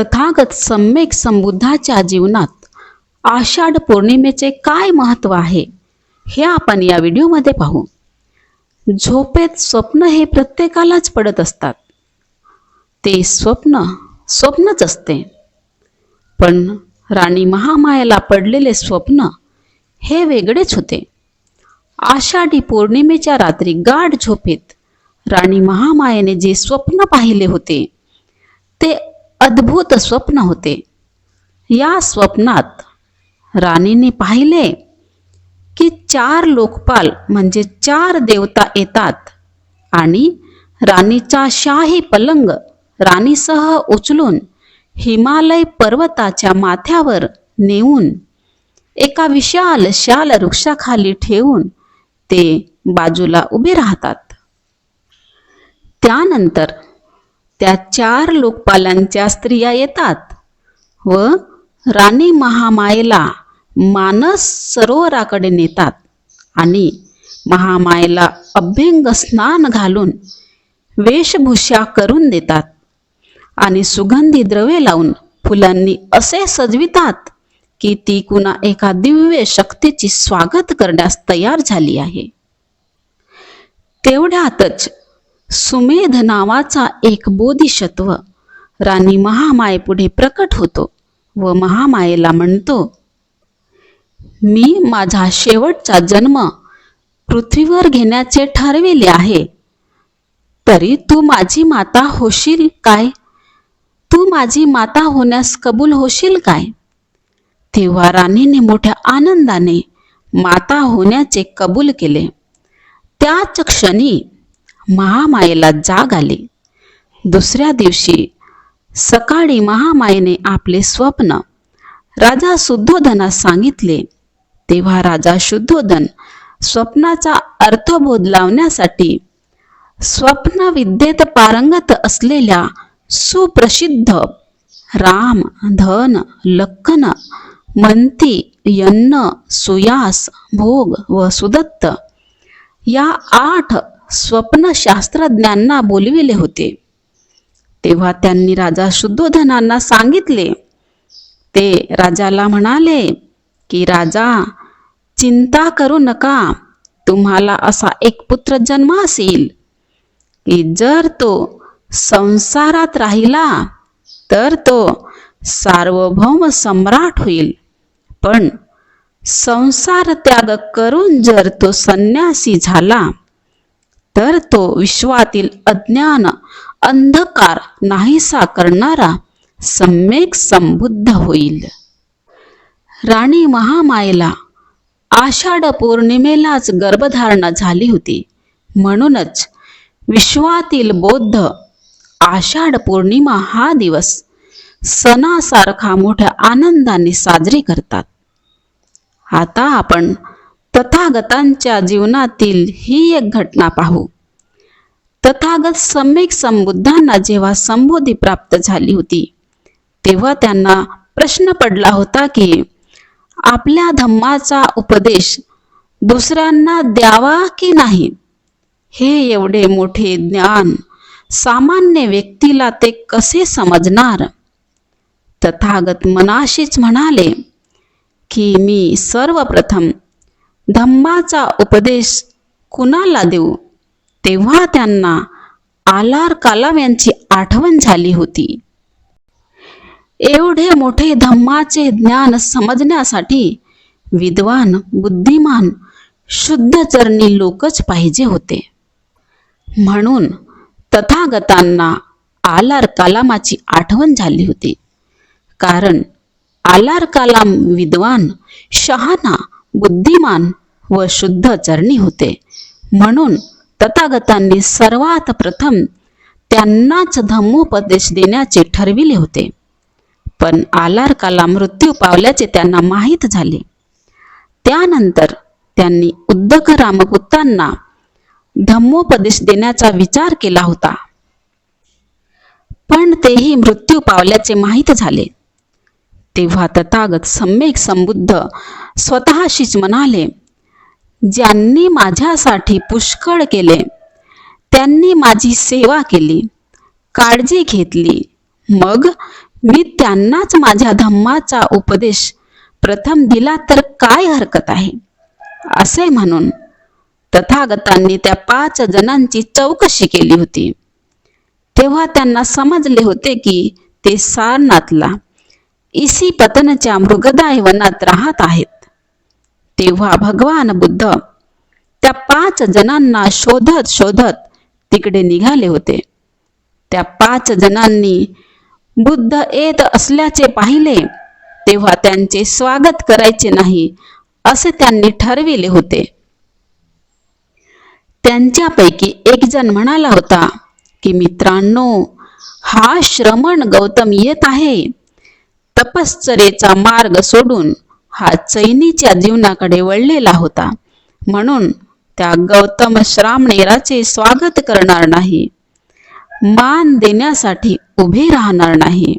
तथागत सम्यक संबुद्धाच्या जीवनात आषाढ पौर्णिमेचे काय महत्त्व आहे हे आपण या व्हिडिओमध्ये पाहू. झोपेत स्वप्न हे प्रत्येकालाच पडत असतात. ते स्वप्न स्वप्नच असते. पण राणी महामायाला पडलेले स्वप्न हे वेगळेच होते. आषाढी पौर्णिमेच्या रात्री गाढ झोपेत राणी महामायेने जे स्वप्न पाहिले होते ते अद्भुत स्वप्न होते. या स्वप्नात राणीने पाहिले की चार लोकपाल म्हणजे चार देवता येतात आणि राणीचा शाही पलंग राणीसह उचलून हिमालय पर्वताच्या माथ्यावर नेऊन एका विशाल शाल वृक्षाखाली ठेवून ते बाजूला उभे राहतात. त्यानंतर त्या चार लोकपालांच्या स्त्रिया येतात व राणी महामायेला मानस सरोवराकडे नेतात आणि महामायेला अभ्यंग स्नान घालून वेशभूषा करून देतात आणि सुगंधी द्रव्ये लावून फुलांनी असे सजवितात की ती कुणा एका दिव्य शक्तीची स्वागत करण्यास तयार झाली आहे. तेवढ्यातच सुमेध नावाचा एक बोधिसत्व राणी महामायेपुढे प्रकट होतो व महामायेला म्हणतो मी माझा शेवटचा जन्म पृथ्वीवर घेण्याचे ठरविले आहे. तरी तू माझी माता होशील काय? तू माझी माता होण्यास कबूल होशील काय? तेव्हा राणीने मोठ्या आनंदाने माता होण्याचे कबूल केले. त्याच क्षणी महामायेला जाग आली. दुसऱ्या दिवशी सकाळी महामायेने आपले स्वप्न राजा शुद्धोधनास सांगितले. तेव्हा राजा शुद्धोधन स्वप्नाचा अर्थबोध लावण्यासाठी स्वप्नविद्येत पारंगत असलेल्या सुप्रसिद्ध राम धन लक्कन मंती यन्न सुयास भोग व सुदत्त या आठ स्वप्नशास्त्रज्ञांना बोलविले होते. तेव्हा त्यांनी राजा शुद्धोधनांना सांगितले. ते राजाला म्हणाले की राजा चिंता करू नका. तुम्हाला असा एक पुत्र जन्मास येईल की जर तो संसारात राहिला तर तो सार्वभौम सम्राट होईल. पण संसार त्याग करून जर तो संन्यासी झाला तर तो विश्वातील अज्ञान अंधकार नाहीसा करणारा सम्यक संबुद्ध होईल. राणी महामायेला आषाढ पौर्णिमेलाच गर्भधारणा झाली होती. म्हणूनच विश्वातील बौद्ध आषाढ पौर्णिमा हा दिवस सणासारखा मोठ्या आनंदाने साजरी करतात. आता आपण तथागतांच्या जीवनातील ही एक घटना पाहू. तथागत सम्यक संबुद्धांना जेव्हा संबोधी प्राप्त झाली होती तेव्हा त्यांना प्रश्न पडला होता की आपल्या धम्माचा उपदेश दुसऱ्यांना द्यावा की नाही? हे एवढे मोठे ज्ञान सामान्य व्यक्तीला ते कसे समजणार? तथागत मनाशीच म्हणाले की मी सर्वप्रथम धम्माचा उपदेश कुणाला देऊ? तेव्हा त्यांना आलार कालाम यांची आठवण झाली होती. एवढे मोठे धम्माचे ज्ञान समजण्यासाठी विद्वान बुद्धिमान शुद्धचरणी लोकच पाहिजे होते. म्हणून तथागतांना आलार कलामाची आठवण झाली होती. कारण आलार कालाम विद्वान शहाणा बुद्धिमान व शुद्ध चरणी होते. म्हणून तथागतांनी सर्वात प्रथम त्यांनाच धम्मोपदेश देण्याचे ठरविले होते. पण आलारकाला मृत्यू पावल्याचे त्यांना माहीत झाले. त्यानंतर त्यांनी उद्धक रामपुत्तांना धम्मोपदेश देण्याचा विचार केला होता. पण तेही मृत्यू पावल्याचे माहीत झाले. तेव्हा तथागत सम्यक संबुद्ध स्वतःशीच म्हणाले ज्यांनी माझ्यासाठी पुष्कळ केले त्यांनी माझी सेवा केली काळजी घेतली. मग मी त्यांनाच माझ्या धम्माचा उपदेश प्रथम दिला तर काय हरकत आहे? असे म्हणून तथागतांनी त्या पाच जणांची चौकशी केली होती. तेव्हा त्यांना समजले होते की ते सारनाथला इसी पतनच्या मृगदाय वनात राहत आहेत. तेव्हा भगवान बुद्ध त्या पाच जणांना शोधत शोधत तिकडे निघाले होते. त्या पाच जणांनी बुद्ध येत असल्याचे पाहिले तेव्हा त्यांचे स्वागत करायचे नाही असे त्यांनी ठरविले होते. त्यांच्यापैकी एक जण म्हणाला होता की मित्रांनो हा श्रमण गौतम येत आहे. तपश्चरेचा मार्ग सोडून हा चैनीच्या जीवनाकडे वळलेला होता. म्हणून त्या गौतम श्रामणेराचे स्वागत करणार नाही. मान देण्यासाठी उभे राहणार नाही.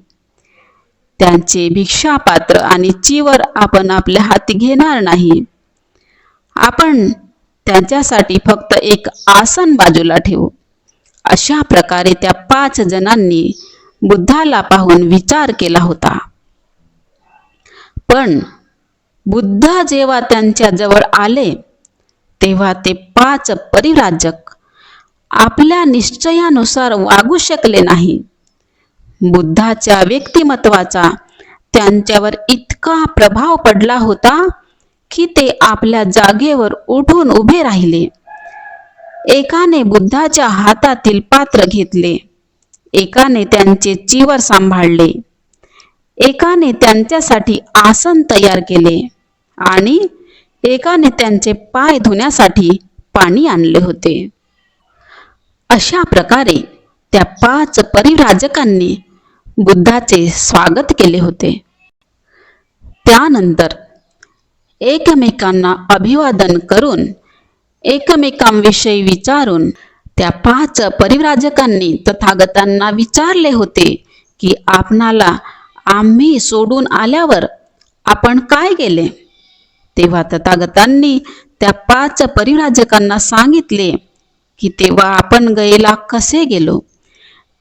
त्यांचे भिक्षापात्र आणि चिवर आपण आपल्या हाती घेणार नाही. आपण त्यांच्यासाठी फक्त एक आसन बाजूला ठेवू. अशा प्रकारे त्या पाच जणांनी बुद्धाला पाहून विचार केला होता. पण बुद्ध जेव्हा त्यांच्या जवळ आले तेव्हा ते पाच परिराजक आपल्या निश्चयानुसार वागू शकले नाही. बुद्धाच्या व्यक्तिमत्वाचा त्यांच्यावर इतका प्रभाव पडला होता की ते आपल्या जागेवर उठून उभे राहिले. एकाने बुद्धाच्या हातातील पात्र घेतले एकाने त्यांचे चिवर सांभाळले. एकाने त्यांच्यासाठी आसन तयार केले आणि एकाने त्यांचे पाय धुण्यासाठी पाणी आणले होते. अशा प्रकारे त्या पाच परिराजकांनी बुद्धाचे स्वागत केले होते. त्यानंतर एकमेकांना अभिवादन करून एकमेकांविषयी विचारून त्या पाच परिव्राजकांनी तथागतांना विचारले होते की आपणाला आम्ही सोडून आल्यावर आपण काय केले? तेव्हा तथागतांनी त्या पाच परिव्राजकांना सांगितले की तेव्हा आपण गयेला कसे गेलो?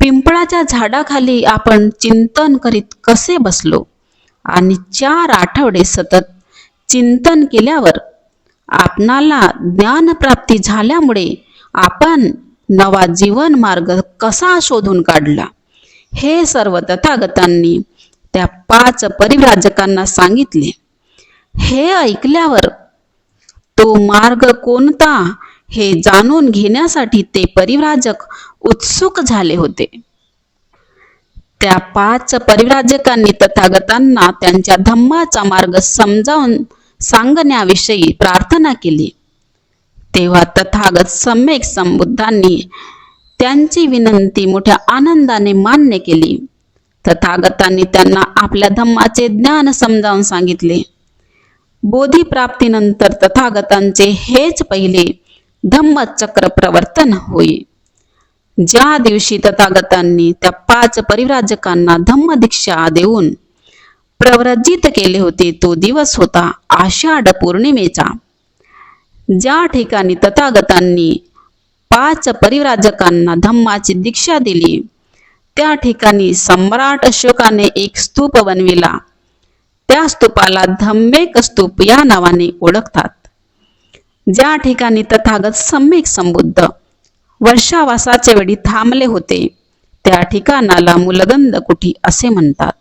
पिंपळाच्या झाडाखाली आपण चिंतन करीत कसे बसलो? आणि चार आठवडे सतत चिंतन केल्यावर आपणाला ज्ञानप्राप्ती झाल्यामुळे आपण नवा जीवन मार्ग कसा शोधून काढला? हे सर्व तथागतांनी त्या पाच परिव्राजकांना सांगितले हे ऐकल्यावर तो मार्ग कोणता हे जाणून घेण्यासाठी ते परिव्राजक उत्सुक झाले होते. त्या पाच परिव्राजकांनी तथागतांना त्यांच्या धम्माचा मार्ग समजावून सांगण्याविषयी प्रार्थना केली. तेव्हा तथागत सम्यक संबुद्धांनी त्यांची विनंती मोठ्या आनंदाने मान्य केली. तथागतांनी त्यांना आपल्या धम्माचे ज्ञान समजावून सांगितले. बोधी प्राप्तीनंतर तथागतांचे हेच पहिले धम्मचक्र प्रवर्तन होई. ज्या दिवशी तथागतांनी त्या पाच परिव्राजकांना धम्म दीक्षा देऊन प्रव्रजित केले होते तो दिवस होता आषाढ पौर्णिमेचा. ज्या ठिकाणी तथागतांनी पाच परिव्राजकांना धम्माची दीक्षा दिली त्या ठिकाणी सम्राट अशोकाने एक स्तूप बनविला. त्या स्तूपाला धम्मेक स्तूप या नावाने ओळखतात. ज्या ठिकाणी तथागत सम्यक संबुद्ध वर्षावासाच्या वेळी थांबले होते त्या ठिकाणाला मुलगंध कुठी असे म्हणतात.